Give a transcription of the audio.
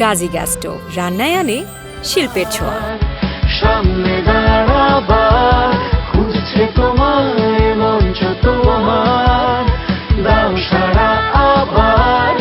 গাজী গ্যাস্টো রান্নায় আনে শিল্পের ছোঁয়া। সামনে দাঁড়াবার খুঁজছে মঞ্চ তোমার। দাও সারা আবার